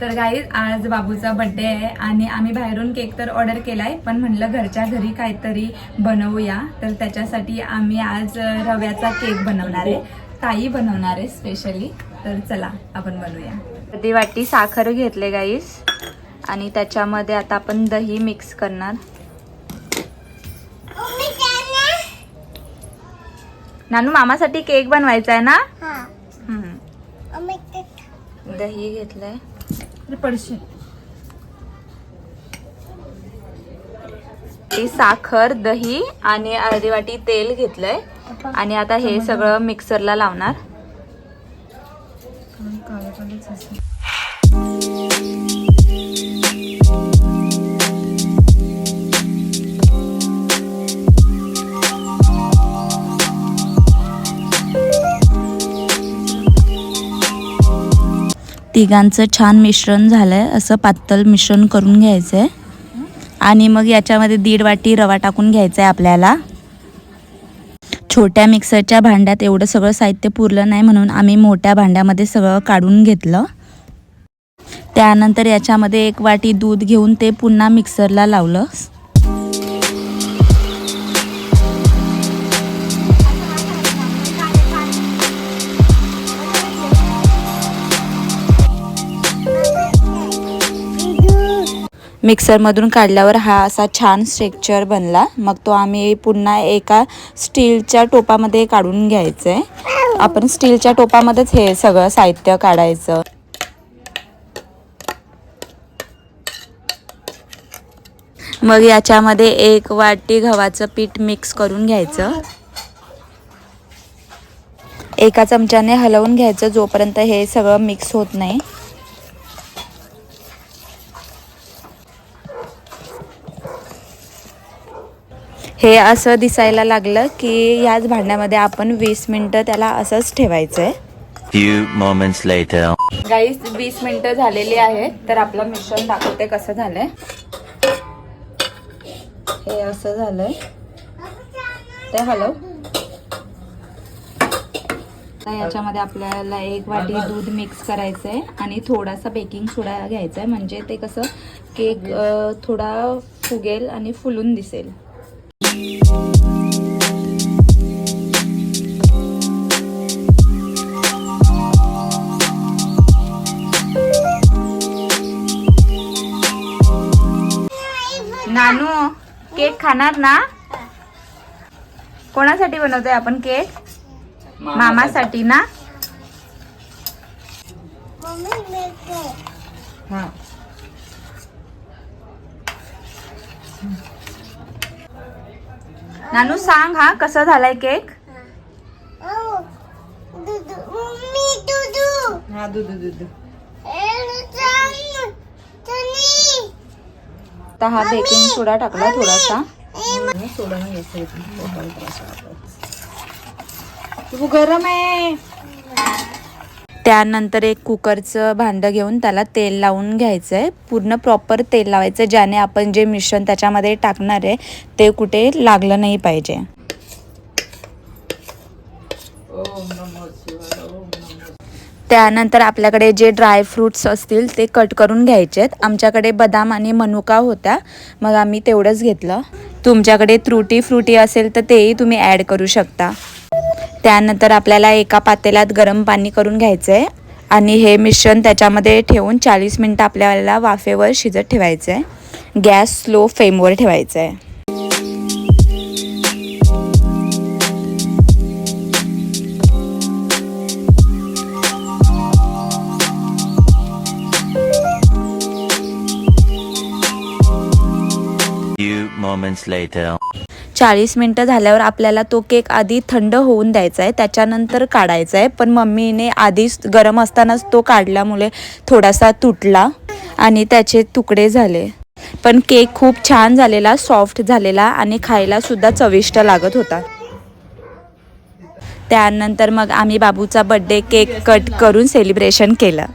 तर काही आज बाबूचा बर्थडे आहे आणि आम्ही बाहेरून केक तर ऑर्डर केलाय पण म्हणलं घरच्या घरी काहीतरी बनवूया. तर त्याच्यासाठी आम्ही आज रव्याचा केक बनवणार आहे. ताई बनवणार आहे स्पेशली तर चला आपण बनवूया. अर्धी वाटी साखर घेतले गाईस आणि त्याच्यामध्ये आता आपण दही मिक्स करणार. नानू मामासाठी केक बनवायचा आहे ना. दही घेतलंय. पडशी साखर दही आणि अर्धी वाटी तेल घेतलंय. आणि आता हे सगळं मिक्सरला लावणार. तिघांचं छान मिश्रण झालं आहे असं पातळ मिश्रण करून घ्यायचं आहे आणि मग याच्यामध्ये दीड वाटी रवा टाकून घ्यायचा आहे आपल्याला. छोट्या मिक्सरच्या भांड्यात एवढं सगळं साहित्य पुरलं नाही म्हणून आम्ही मोठ्या भांड्यामध्ये सगळं काढून घेतलं. त्यानंतर याच्यामध्ये एक वाटी दूध घेऊन ते पुन्हा मिक्सरला लावलं. मिक्सरमधून काढल्यावर हा असा छान स्ट्रेक्चर बनला. मग तो आम्ही पुन्हा एका स्टीलच्या टोपामध्ये काढून घ्यायचं. आहे आपण स्टीलच्या टोपामध्येच हे सगळं साहित्य काढायचं. मग याच्यामध्ये एक वाटी गव्हाचं पीठ मिक्स करून घ्यायचं. एका चमच्याने हलवून घ्यायचं जोपर्यंत हे सगळं मिक्स होत नाही. हे असं दिसायला लागलं की याच भांड्यामध्ये आपण वीस मिनटं त्याला असंच ठेवायचं आहे Few moments later. गाईस वीस मिनिटं झालेली आहेत तर आपलं मिश्रण दाखवते कसं झालंय. हे असं झालंय. ते आता याच्यामध्ये आपल्याला एक वाटी दूध मिक्स करायचं आहे आणि थोडासा बेकिंग सोडा घ्यायचा आहे म्हणजे ते कसं केक थोडा फुगेल आणि फुलून दिसेल. नानू केक खाणार ना? कोणासाठी बनवतोय आपण केक? मामासाठी ना? हा. नानू सांग हा कसा झालाय केक? हा दूध दूध आता हा बेकिंग सोडा टाकला थोडासा. तू गरम आहे. त्यानंतर एक कुकरचं भांडं घेऊन त्याला तेल लावून घ्यायचं आहे पूर्ण प्रॉपर तेल लावायचं ज्याने आपण जे मिश्रण त्याच्यामध्ये टाकणार आहे ते कुठे लागलं नाही पाहिजे. त्यानंतर आपल्याकडे जे ड्रायफ्रूट्स असतील ते कट करून घ्यायचे आहेत आमच्याकडे बदाम आणि मनुका होत्या. मग आम्ही तेवढंच घेतलं. तुमच्याकडे त्रुटी फ्रुटी असेल तर तेही तुम्ही ॲड करू शकता. त्यानंतर आपल्याला एका पातेल्यात गरम पाणी करून घ्यायचं आहे आणि हे मिश्रण त्याच्यामध्ये ठेवून चाळीस मिनटं आपल्याला वाफेवर शिजत ठेवायचं आहे गॅस स्लो फ्लेमवर ठेवायचं आहे moments later. चाळीस मिनटं झाल्यावर आपल्याला तो केक आधी थंड होऊन द्यायचा आहे त्याच्यानंतर काढायचा आहे. पण मम्मीने आधीच गरम असतानाच तो काढल्यामुळे थोडासा तुटला आणि त्याचे तुकडे झाले. पण केक खूप छान झालेला सॉफ्ट झालेला आणि खायला सुद्धा चविष्ट लागत होता. त्यानंतर मग आम्ही बाबूचा बड्डे केक कट करून सेलिब्रेशन केलं.